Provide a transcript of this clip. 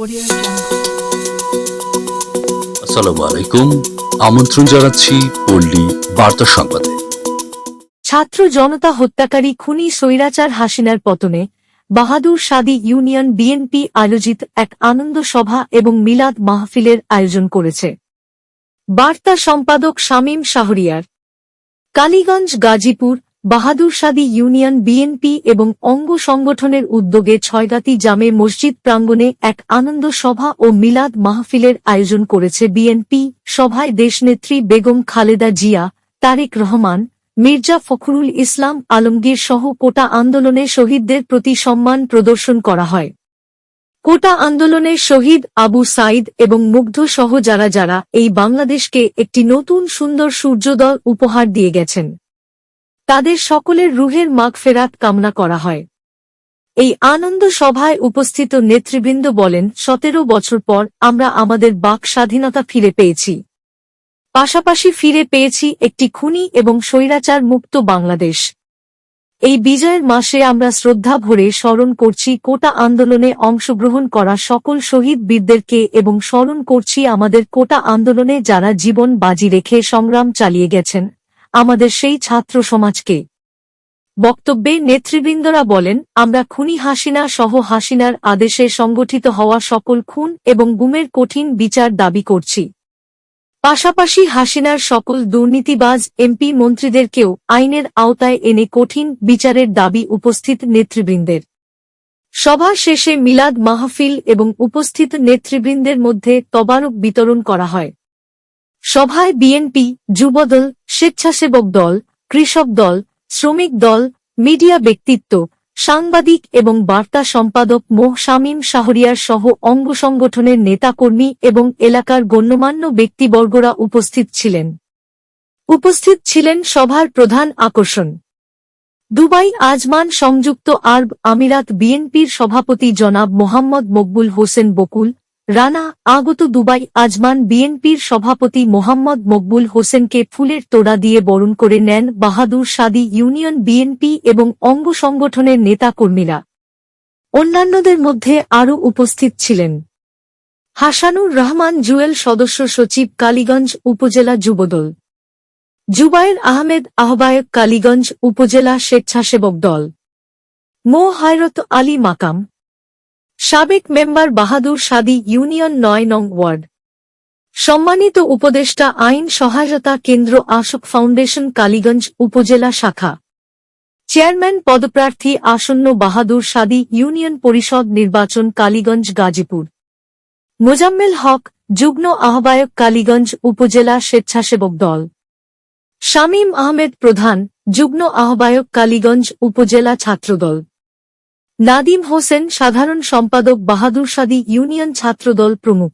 Audio আসসালামু আলাইকুম আমন্ত্রণ জানাচ্ছি পল্লী বার্তা সংবাদে। ছাত্র জনতা হত্যাকারী খুনি স্বৈরাচার হাসিনার পতনে বাহাদুর সাদি ইউনিয়ন বিএনপি আয়োজিত এক আনন্দ সভা এবং মিলাদ মাহফিলের আয়োজন করেছে। বার্তা সম্পাদক শামীম শাহরিয়ার। কালীগঞ্জ গাজীপুর বাহাদুর সাদি ইউনিয়ন বিএনপি এবং অঙ্গ সংগঠনের উদ্যোগে ছয়গাতি জামে মসজিদ প্রাঙ্গণে এক আনন্দ সভা ও মিলাদ মাহফিলের আয়োজন করেছে বিএনপি সভায় দেশনেত্রী বেগম খালেদা জিয়া, তারেক রহমান, মির্জা ফখরুল ইসলাম আলমগীর সহ কোটা আন্দোলনে শহীদদের প্রতি সম্মান প্রদর্শন করা হয়। কোটা আন্দোলনের শহীদ আবু সাইদ এবং মুগ্ধ সহ যারা যারা এই বাংলাদেশকে একটি নতুন সুন্দর সূর্যোদয় উপহার দিয়ে গেছেন। তাদের সকলের রুহের মাগফেরাত কামনা করা হয়। এই আনন্দ সভায় উপস্থিত নেতৃবৃন্দ বলেন, সতেরো বছর পর আমরা আমাদের বাক স্বাধীনতা ফিরে পেয়েছি। পাশাপাশি ফিরে পেয়েছি একটি খুনি এবং স্বৈরাচার মুক্ত বাংলাদেশ। এই বিজয়ের মাসে আমরা শ্রদ্ধা ভরে স্মরণ করছি, কোটা আন্দোলনে অংশগ্রহণ করা সকল শহীদ বীরদেরকে এবং স্মরণ করছি আমাদের কোটা আন্দোলনে যারা জীবন বাজি রেখে সংগ্রাম চালিয়ে গেছেন। আমাদের সেই ছাত্র সমাজকে। বক্তব্যে নেতৃবৃন্দরা বলেন, আমরা খুনি হাসিনা সহ হাসিনার আদেশে সংগঠিত হওয়া সকল খুন এবং গুমের কঠিন বিচার দাবি করছি। পাশাপাশি হাসিনার সকল দুর্নীতিবাজ এমপি মন্ত্রীদেরকেও আইনের আওতায় এনে কঠিন বিচারের দাবি উপস্থিত নেতৃবৃন্দের। সভা শেষে মিলাদ মাহফিল এবং উপস্থিত নেতৃবৃন্দের মধ্যে তবারক বিতরণ করা হয়। সভায় বিএনপি, যুবদল, স্বেচ্ছাসেবক দল, কৃষক দল, শ্রমিক দল, মিডিয়া ব্যক্তিত্ব, সাংবাদিক এবং বার্তা সম্পাদক মোহ শামীম শাহরিয়ার সহ অঙ্গ সংগঠনের নেতাকর্মী এবং এলাকার গণ্যমান্য ব্যক্তিবর্গরা উপস্থিত ছিলেন। উপস্থিত ছিলেন সভার প্রধান আকর্ষণ। দুবাই আজমান সংযুক্ত আরব আমিরাত বিএনপির সভাপতি জনাব মোহাম্মদ মকবুল হোসেন বকুল রানা, আগত দুবাই আজমান বিএনপির সভাপতি মোহাম্মদ মকবুল হোসেনকে ফুলের তোড়া দিয়ে বরণ করে নেন বাহাদুর সাদি ইউনিয়ন বিএনপি এবং অঙ্গ সংগঠনের নেতাকর্মীরা। অন্যান্যদের মধ্যে আরও উপস্থিত ছিলেন। হাসানুর রহমান জুয়েল সদস্য সচিব কালীগঞ্জ উপজেলা যুবদল। জুবায়ের আহমেদ আহ্বায়ক কালীগঞ্জ উপজেলা স্বেচ্ছাসেবক দল। মো. হায়রত আলী মাকাম। সাবেক মেম্বার বাহাদুর সাদি ইউনিয়ন নয় নং ওয়ার্ড। সম্মানিত উপদেষ্টা আইন সহায়তা কেন্দ্র আশোক ফাউন্ডেশন কালীগঞ্জ উপজেলা শাখা। চেয়ারম্যান পদপ্রার্থী আসন্ন বাহাদুর সাদি ইউনিয়ন পরিষদ নির্বাচন কালীগঞ্জ গাজীপুর। মোজাম্মেল হক, যুগ্ম আহ্বায়ক কালীগঞ্জ উপজেলা স্বেচ্ছাসেবক দল। শামীম আহমেদ প্রধান, যুগ্ম আহ্বায়ক কালীগঞ্জ উপজেলা ছাত্রদল। নাদিম হোসেন সাধারণ সম্পাদক বাহাদুর সাদী ইউনিয়ন ছাত্রদল প্রমুখ।